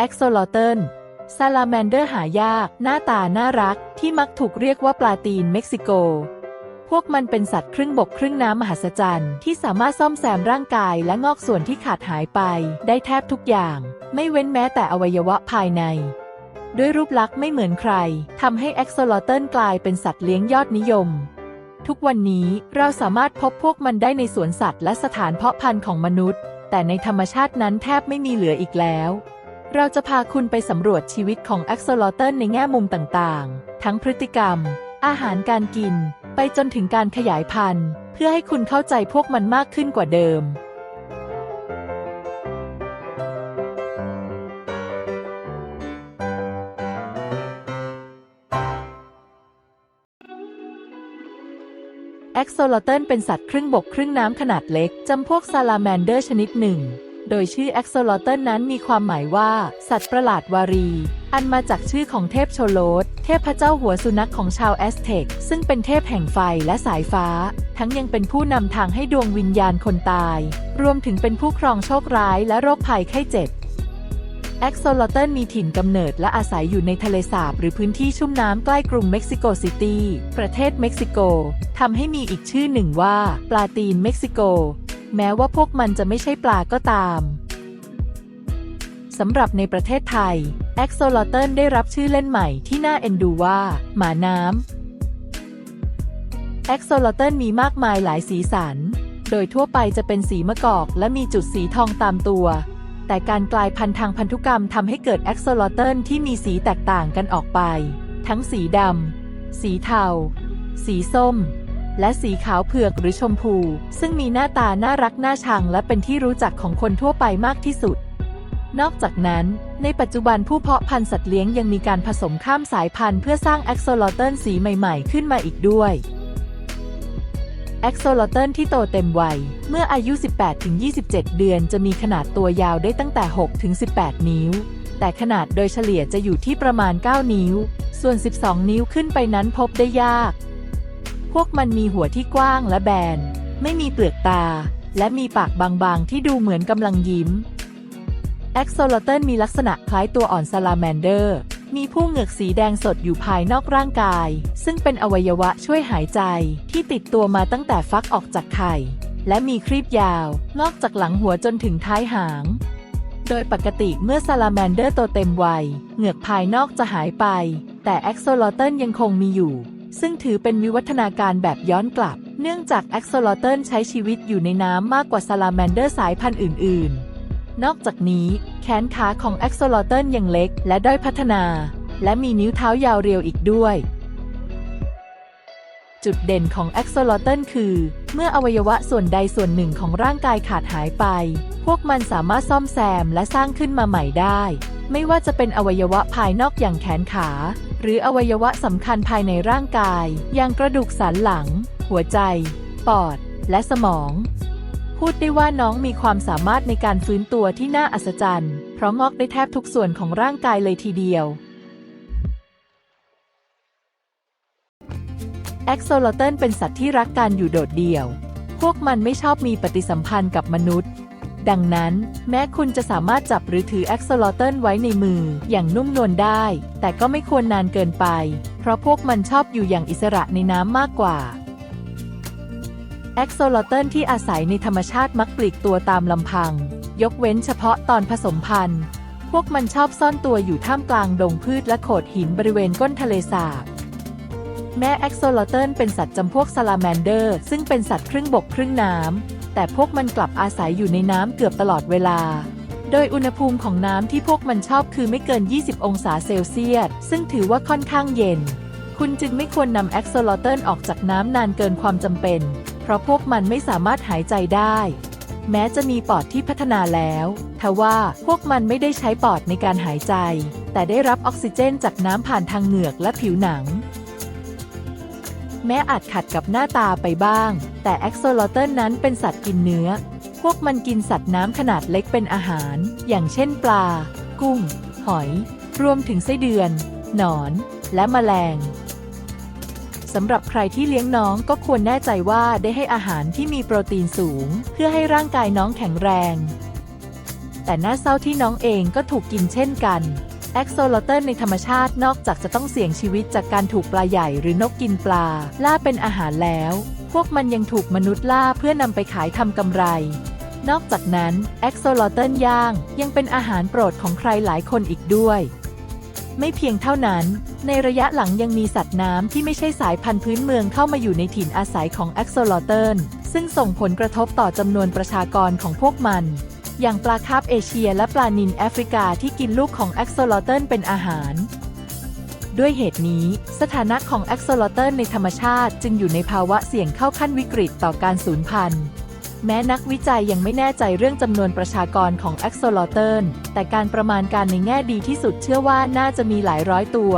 อ็กโซลอเทนซาลาแมนเดอร์หายาก หน้าตาน่ารักที่มักถูกเรียกว่าปลาตีนเม็กซิโก พวกมันเป็นสัตว์ครึ่งบกครึ่งน้ำมหัศจรรย์ที่สามารถซ่อมแซมร่างกายและงอกส่วนที่ขาดหายไป ได้แทบทุกอย่าง ไม่เว้นแม้แต่อวัยวะภายใน ด้วยรูปลักษณ์ไม่เหมือนใครทำให้แอ็กโซลอเทนกลายเป็นสัตว์เลี้ยงยอดนิยม ทุกวันนี้เราสามารถพบพวกมันได้ในสวนสัตว์และสถานเพาะพันธุ์ของมนุษย์ แต่ในธรรมชาตินั้นแทบไม่มีเหลืออีกแล้ว เราจะพาคุณไปสำรวจชีวิตของแอ็กโซลอเทนในแง่มุมต่างๆ ทั้งพฤติกรรม อาหารการกิน ไปจนถึงการขยายพันธุ์ เพื่อให้คุณเข้าใจพวกมันมากขึ้นกว่าเดิม แอ็กโซลอเทนเป็นสัตว์ครึ่งบกครึ่งน้ำขนาดเล็ก จำพวกซาลาแมนเดอร์ชนิดหนึ่ง โดยชื่อแอ็กโซลอเทนนั้นมีความหมายว่า สัตว์ประหลาดวารี อันมาจากชื่อของเทพโชโลตเทพเจ้าหัวสุนัขของชาวแอสเท็กซึ่งเป็นเทพแห่งไฟและสายฟ้า ทั้งยังเป็นผู้นำทางให้ดวงวิญญาณคนตาย รวมถึงเป็นผู้ครองโชคร้ายและโรคภัยไข้เจ็บแอ็กโซลอเทนมีถิ่นกำเนิดและอาศัยอยู่ในทะเลสาบหรือพื้นที่ชุ่มน้ำใกล้กรุงเม็กซิโกซิตี้ ประเทศเม็กซิโก ทำให้มีอีกชื่อหนึ่งว่า ปลาตีนเม็กซิโก แม้ว่าพวกมันจะไม่ใช่ปลาก็ตาม สำหรับในประเทศไทย แอ็กโซลอเทนได้รับชื่อเล่นใหม่ที่น่าเอ็นดูว่า หมาน้ำแอ็กโซลอเทนมีมากมายหลายสีสัน โดยทั่วไปจะเป็นสีมะกอก และมีจุดสีทองตามตัว แต่การกลายพันธุ์ทางพันธุกรรมทำให้เกิดแอ็กโซลอเทนที่มีสีแตกต่างกันออกไป ทั้งสีดำ สีเทา สีส้ม และสีขาวเผือกหรือชมพู ซึ่งมีหน้าตาน่ารักน่าชัง และเป็นที่รู้จักของคนทั่วไปมากที่สุด นอกจากนั้น ในปัจจุบันผู้เพาะพันธุ์สัตว์เลี้ยงยังมีการผสมข้ามสายพันธุ์เพื่อสร้างแอ็กโซลอเทนสีใหม่ๆ ขึ้นมาอีกด้วยแอ็กโซลอเทนที่โตเต็มวัย เมื่ออายุ 18-27 เดือนจะมีขนาดตัวยาวได้ตั้งแต่ 6-18 นิ้ว แต่ขนาดโดยเฉลี่ยจะอยู่ที่ประมาณ 9 นิ้ว ส่วน 12 นิ้วขึ้นไปนั้นพบได้ยาก พวกมันมีหัวที่กว้างและแบน ไม่มีเปลือกตา และมีปากบางๆ ที่ดูเหมือนกำลังยิ้มแอ็กโซลอเทนมีลักษณะคล้ายตัวอ่อนซาลาแมนเดอร์ มีผู้เหงือกสีแดงสดอยู่ภายนอกร่างกาย ซึ่งเป็นอวัยวะช่วยหายใจที่ติดตัวมาตั้งแต่ฟักออกจากไข่ และมีครีบยาว งอกจากหลังหัวจนถึงท้ายหาง โดยปกติเมื่อซาลาแมนเดอร์โตเต็มวัย เหงือกภายนอกจะหายไป แต่แอ็กโซลอเทนยังคงมีอยู่ ซึ่งถือเป็นวิวัฒนาการแบบย้อนกลับ เนื่องจากแอ็กโซลอเทนใช้ชีวิตอยู่ในน้ำมากกว่าซาลาแมนเดอร์สายพันธุ์อื่น ๆ นอกจากนี้แขนขาของแอ็กโซลอเทนยังเล็กและด้อยพัฒนา และมีนิ้วเท้ายาวเรียวอีกด้วย จุดเด่นของแอ็กโซลอเทนคือ เมื่ออวัยวะส่วนใดส่วนหนึ่งของร่างกายขาดหายไป พวกมันสามารถซ่อมแซมและสร้างขึ้นมาใหม่ได้ ไม่ว่าจะเป็นอวัยวะภายนอกอย่างแขนขา รืออวัยวะสำคัญภายในร่างกาย อย่างกระดูกสันหลัง หัวใจ ปอด และสมอง พูดได้ว่าน้องมีความสามารถในการฟื้นตัวที่น่าอัศจรรย์ เพราะงอกได้แทบทุกส่วนของร่างกายเลยทีเดียว แอ็กโซลอเทนเป็นสัตว์ที่รักการอยู่โดดเดี่ยว พวกมันไม่ชอบมีปฏิสัมพันธ์กับมนุษย์ ดังนั้น แม้คุณจะสามารถจับหรือถือแอ็กโซลอเทนไว้ในมืออย่างนุ่มนวลได้ แต่ก็ไม่ควรนานเกินไป เพราะพวกมันชอบอยู่อย่างอิสระในน้ำมากกว่าแอ็กโซลอเทนที่อาศัยในธรรมชาติมักปลีกตัวตามลำพัง ยกเว้นเฉพาะตอนผสมพันธุ์ พวกมันชอบซ่อนตัวอยู่ท่ามกลางดงพืชและโขดหินบริเวณก้นทะเลสาบ แม้แอ็กโซลอเทนเป็นสัตว์จำพวกซาลาแมนเดอร์ ซึ่งเป็นสัตว์ครึ่งบกครึ่งน้ำ แต่พวกมันกลับอาศัยอยู่ในน้ำเกือบตลอดเวลา โดยอุณหภูมิของน้ำที่พวกมันชอบคือไม่เกิน 20 องศาเซลเซียส ซึ่งถือว่าค่อนข้างเย็น คุณจึงไม่ควรนำแอ็กโซลอเทนออกจากน้ำนานเกินความจำเป็น เพราะพวกมันไม่สามารถหายใจได้ แม้จะมีปอดที่พัฒนาแล้วทว่าพวกมันไม่ได้ใช้ปอดในการหายใจ แต่ได้รับออกซิเจนจากน้ำผ่านทางเหงือกและผิวหนัง แม้อาจขัดกับหน้าตาไปบ้าง แต่แอ็กโซลอเทนนั้นเป็นสัตว์กินเนื้อ พวกมันกินสัตว์น้ำขนาดเล็กเป็นอาหาร อย่างเช่นปลา กุ้ง หอย รวมถึงไส้เดือน หนอน และแมลงสำหรับใครที่เลี้ยงน้องก็ควรแน่ใจว่าได้ให้อาหารที่มีโปรตีนสูง เพื่อให้ร่างกายน้องแข็งแรง แต่น่าเศร้าที่น้องเองก็ถูกกินเช่นกัน อ็กโซโลเตนในธรรมชาตินอกจากจะต้องเสี่ยงชีวิตจากการถูกปลาใหญ่หรือนกกินปลา ล่าเป็นอาหารแล้ว พวกมันยังถูกมนุษย์ล่าเพื่อนำไปขายทำกำไร นอกจากนั้นแอ็กโซโลเตนย่างยังเป็นอาหารโปรดของใครหลายคนอีกด้วย ไม่เพียงเท่านั้น ในระยะหลังยังมีสัตว์น้ำที่ไม่ใช่สายพันธุ์พื้นเมืองเข้ามาอยู่ในถิ่นอาศัยของแอ็กโซโลเตนซึ่งส่งผลกระทบต่อจำนวนประชากรของพวกมัน อย่างปลาคาร์ฟเอเชีย และปลานิลแอฟริกาที่กินลูกของแอ็กโซโลเตนเป็นอาหาร ด้วยเหตุนี้ สถานะของแอ็กโซโลเตนในธรรมชาติจึงอยู่ในภาวะเสี่ยงเข้าขั้นวิกฤตต่อการสูญพันธุ์แม้นักวิจัยยังไม่แน่ใจเรื่องจำนวนประชากรของแอ็กโซโลเตนแต่การประมาณการในแง่ดีที่สุดเชื่อว่าน่าจะมีหลายร้อยตัว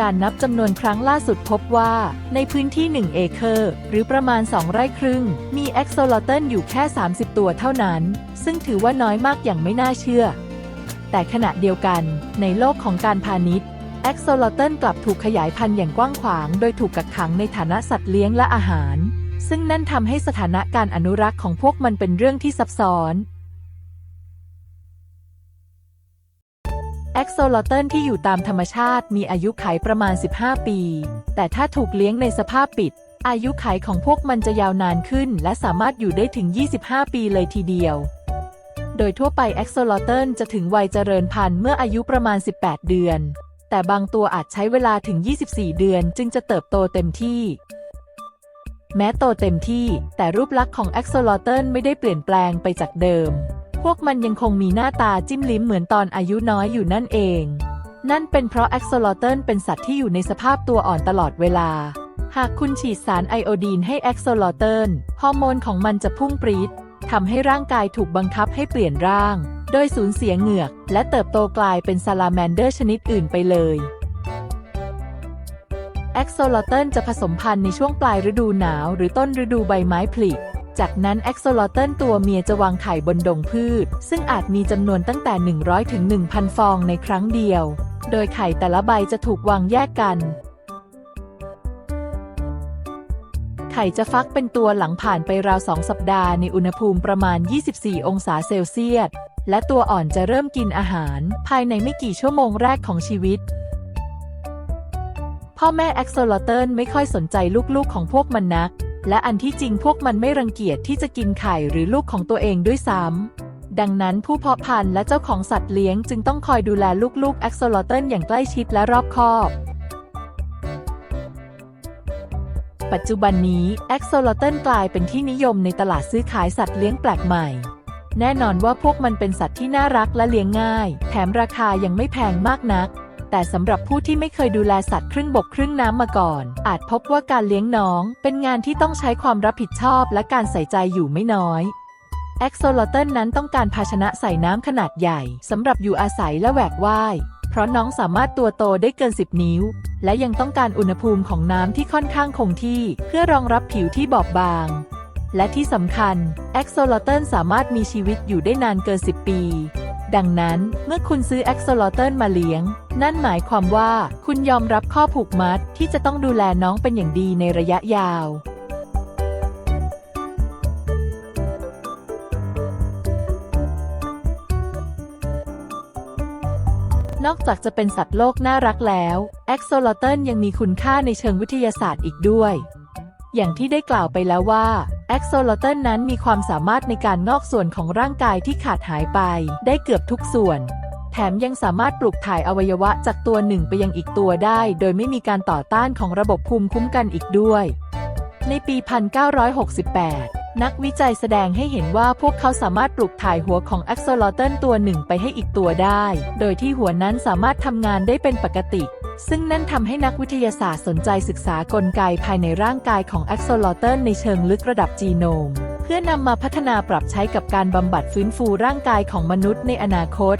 การนับจำนวนครั้งล่าสุดพบว่า ในพื้นที่ 1 เอเคอร์ หรือประมาณ 2 ไร่ครึ่ง มีแอ็กโซโลเตนอยู่แค่ 30 ตัวเท่านั้น ซึ่งถือว่าน้อยมากอย่างไม่น่าเชื่อ แต่ขณะเดียวกัน ในโลกของการพาณิชย์แอ็กโซโลเตนกลับถูกขยายพันธุ์อย่างกว้างขวาง โดยถูกกักขังในฐานะสัตว์เลี้ยงและอาหาร ซึ่งนั่นทำให้สถานะการอนุรักษ์ของพวกมันเป็นเรื่องที่ซับซ้อน อ็กโซโลเตนที่อยู่ตามธรรมชาติมีอายุขัยประมาณ 15 ปี แต่ถ้าถูกเลี้ยงในสภาพปิด อายุขัยของพวกมันจะยาวนานขึ้น และสามารถอยู่ได้ถึง 25 ปีเลยทีเดียว โดยทั่วไปแอ็กโซโลเตนจะถึงวัยเจริญพันธุ์เมื่ออายุประมาณ 18 เดือน แต่บางตัวอาจใช้เวลาถึง 24 เดือนจึงจะเติบโตเต็มที่แม้โตเต็มที่แต่รูปลักษณ์ของแอ็กโซโลเตนไม่ได้เปลี่ยนแปลงไปจากเดิม พวกมันยังคงมีหน้าตาจิ้มลิ้มเหมือนตอนอายุน้อยอยู่นั่นเอง นั่นเป็นเพราะแอ็กโซโลเตนเป็นสัตว์ที่อยู่ในสภาพตัวอ่อนตลอดเวลา หากคุณฉีดสารไอโอดีนให้แอ็กโซโลเตนฮอร์โมนของมันจะพุ่งปรีดทำให้ร่างกายถูกบังคับให้เปลี่ยนร่าง โดยสูญเสียเหงือก และเติบโตกลายเป็นซาลาแมนเดอร์ชนิดอื่นไปเลยแอ็กโซโลเตนจะผสมพันธุ์ในช่วงปลายฤดูหนาว หรือต้นฤดูใบไม้ผลิ จากนั้นแอ็กโซโลเตนตัวเมียจะวางไข่บนดงพืช ซึ่งอาจมีจำนวนตั้งแต่ 100 ถึง 1,000 ฟองในครั้งเดียว โดยไข่แต่ละใบจะถูกวางแยกกัน ไข่จะฟักเป็นตัวหลังผ่านไปราว 2 สัปดาห์ในอุณหภูมิประมาณ 24 องศาเซลเซียส และตัวอ่อนจะเริ่มกินอาหาร ภายในไม่กี่ชั่วโมงแรกของชีวิตพ่อแม่แอ็กโซโลเตนไม่ค่อยสนใจลูกๆของพวกมันนัก และอันที่จริงพวกมันไม่รังเกียจที่จะกินไข่หรือลูกของตัวเองด้วยซ้ำ ดังนั้นผู้เพาะพันธุ์และเจ้าของสัตว์เลี้ยงจึงต้องคอยดูแลลูกๆแอ็กโซโลเตนอย่างใกล้ชิดและรอบคอบ ปัจจุบันนี้แอ็กโซโลเตนกลายเป็นที่นิยมในตลาดซื้อขายสัตว์เลี้ยงแปลกใหม่ แน่นอนว่าพวกมันเป็นสัตว์ที่น่ารักและเลี้ยงง่าย แถมราคายังไม่แพงมากนัก แต่สำหรับผู้ที่ไม่เคยดูแลสัตว์ครึ่งบกครึ่งน้ำมาก่อน อาจพบว่าการเลี้ยงน้อง เป็นงานที่ต้องใช้ความรับผิดชอบและการใส่ใจอยู่ไม่น้อยแอ็กโซโลเตนนั้นต้องการภาชนะใส่น้ำขนาดใหญ่สำหรับอยู่อาศัยและแหวกว่าย เพราะน้องสามารถตัวโตได้เกิน 10 นิ้ว และยังต้องการอุณหภูมิของน้ำที่ค่อนข้างคงที่ เพื่อรองรับผิวที่บอบบาง และที่สำคัญแอ็กโซโลเตนสามารถมีชีวิตอยู่ได้นานเกิน 10 ปี ดังนั้นเมื่อคุณซื้อแอ็กโซโลเตนมาเลี้ยง นั่นหมายความว่าคุณยอมรับข้อผูกมัดที่จะต้องดูแลน้องเป็นอย่างดีในระยะยาวนอกจากจะเป็นสัตว์โลกน่ารักแล้ว แอ็กโซโลเตนยังมีคุณค่าในเชิงวิทยาศาสตร์อีกด้วย อย่างที่ได้กล่าวไปแล้วว่า แอ็กโซโลเตนนั้นมีความสามารถในการงอกส่วนของร่างกายที่ขาดหายไป ได้เกือบทุกส่วน แถมยังสามารถปลูกถ่ายอวัยวะจากตัวหนึ่งไปยังอีกตัวได้ โดยไม่มีการต่อต้านของระบบภูมิคุ้มกันอีกด้วย ในปี 1968 นักวิจัยแสดงให้เห็นว่าพวกเขาสามารถปลูกถ่ายหัวของแอ็กโซโลเตนตัวหนึ่งไปให้อีกตัวได้ โดยที่หัวนั้นสามารถทำงานได้เป็นปกติ ซึ่งนั่นทำให้นักวิทยาศาสตร์สนใจศึกษากลไกภายในร่างกายของแอ็กโซโลเตนในเชิงลึกระดับจีโนม เพื่อนำมาพัฒนาปรับใช้กับการบำบัดฟื้นฟูร่างกายของมนุษย์ในอนาคต